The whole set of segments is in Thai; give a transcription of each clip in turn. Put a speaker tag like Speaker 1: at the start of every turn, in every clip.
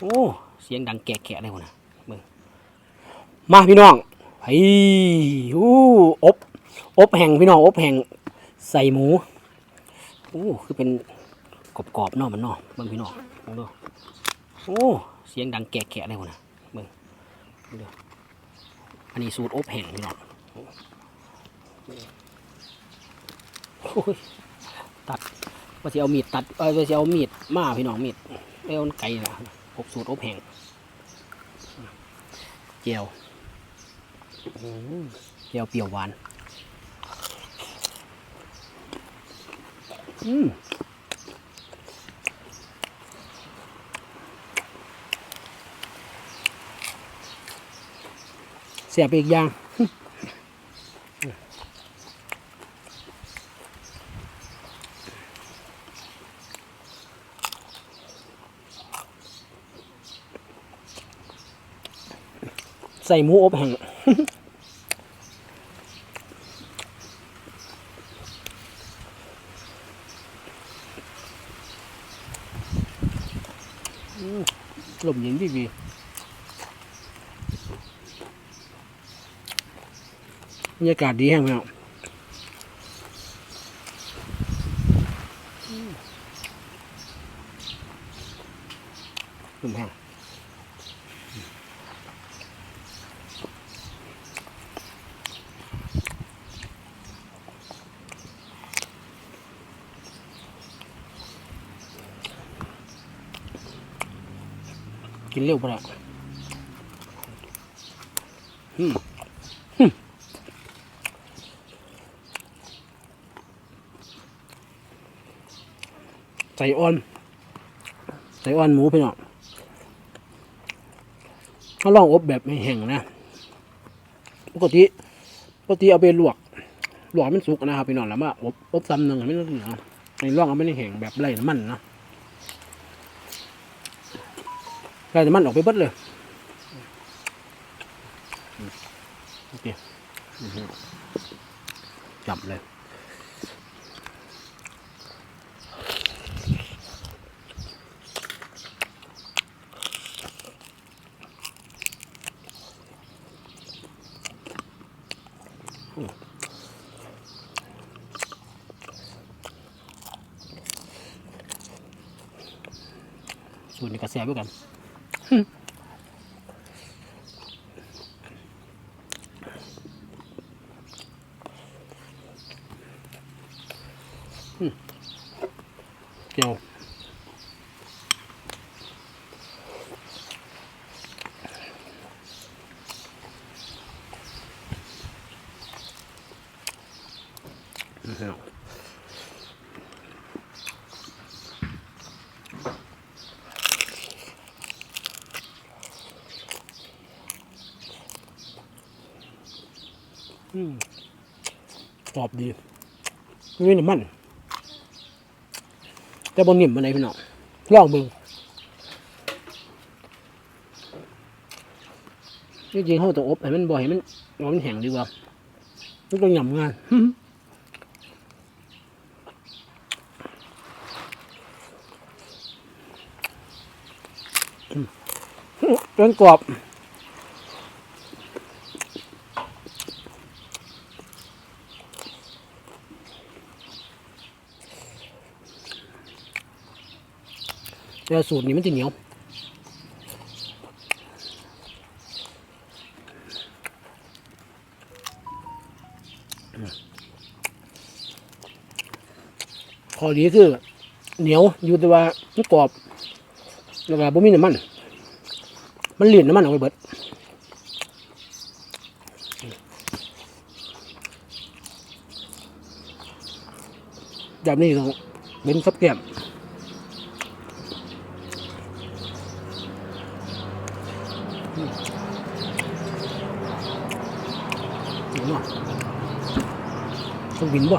Speaker 1: โอ้เสียงดังแกะๆเลยคนนะเบิ่งมาพี่น้องไอ้อู้อบอบแห่งพี่น้องอบแห่งใส่หมูโอ้คือเป็นกรอบๆเนาะมันเนาะเบิ่งพี่น้องเบิ่งดูโอ้เสียงดังแกะๆเลยคนนะเบิ่งเบิ่งดูอันนี้สูตรอบแห่งพี่น้องโอ้ยตัดว่าจะเอามีดตัดเออว่าจะเอามีดมาพี่น้องมีดเอาไก่นะ อบสูตรอบแห้งเจียวเจียวเปรี้ยวหวาน อืมเสียบอีกอย่าง ใส่หมูอบแห้งลมเย็นดีดีบรรยากาศดีแห้งไหมครับลมแห้ง กินเร็วปะละอืมอืมใส่อ่อน ใส่อ่อนหมูพี่น้องเขาลองอบแบบไม่แห้งนะ ปกติ ปกติเอาไปลวก ลวกให้มันสุกนะครับพี่น้องแล้วมาอบอบซ้ำหนึ่งให้มันเหลืองในลองเอาไม่ได้แห้งแบบไร้น้ำมันนะ ไร้น้ำมันออกไปเบิดเลยโอเคอือฮึจับเลยสูตรนี้ก็แซ่บด้วยกัน อืมเจียวอืมเอาอืม กรอบดีไม่มีน้ำมัน แต่บนนิ่มมันไหนพี่น้องลองเบิ่งจริงๆเขาต้องอบให้มันบ่อยให้มันให้มันแห้งดีกว่ามันต้องหยำงานจนกรอบ แต่สูตรนี้มันจะเหนียวข้อดีคือ เหนียวอยู่แต่ว่ามันกรอบแล้วก็บ่มีน้ำมัน มันเลียนน้ำมันออกไปเบิดแบบนี้ต้องเป็นซับแก้ม เห็นบ่ต้องบินบ่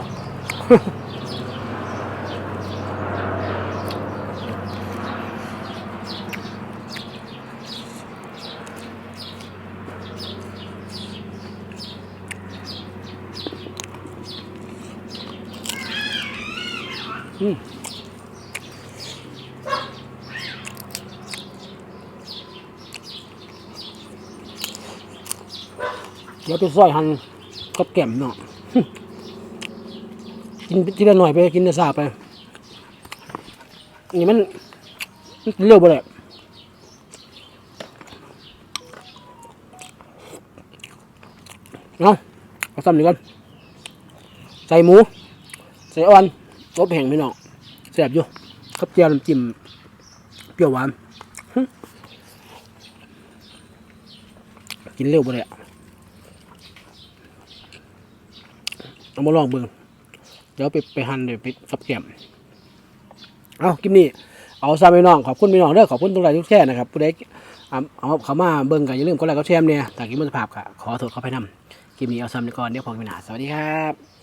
Speaker 1: อืม เดี๋ยวไปซอยหันกับแก้มเนาะกินทีละหน่อยไปกินแต่ซาไปนี่มันมันกินเร็วไปเลยเอาเอาซ้ำดีก่อนใส่หมู ใส่อ่อนรบแห้งพี่น้องแซบอยู่กับเจียวน้ำจิ้มเปรี้ยวหวานหึกินเร็วไปเลยอะ เอามาลองเบิ่งเดี๋ยวไปไปหั่นเดี๋ยวไปสับแกมเอาคลิปนี้เอาซาไปน้องขอบคุณพี่น้องเด้อขอบคุณทุกท่านทุกแช่นะครับผู้ใดอ่าเอาเขามาเบิ่งกันอย่าลืมกดไลค์กดแชร์เนี่ยแต่กินมันภาพค่ะขอโทษเขาไปนำคลิปนี้เอาซ้ำไปก่อนเดี๋ยวพอกันใหม่นะสวัสดีครับ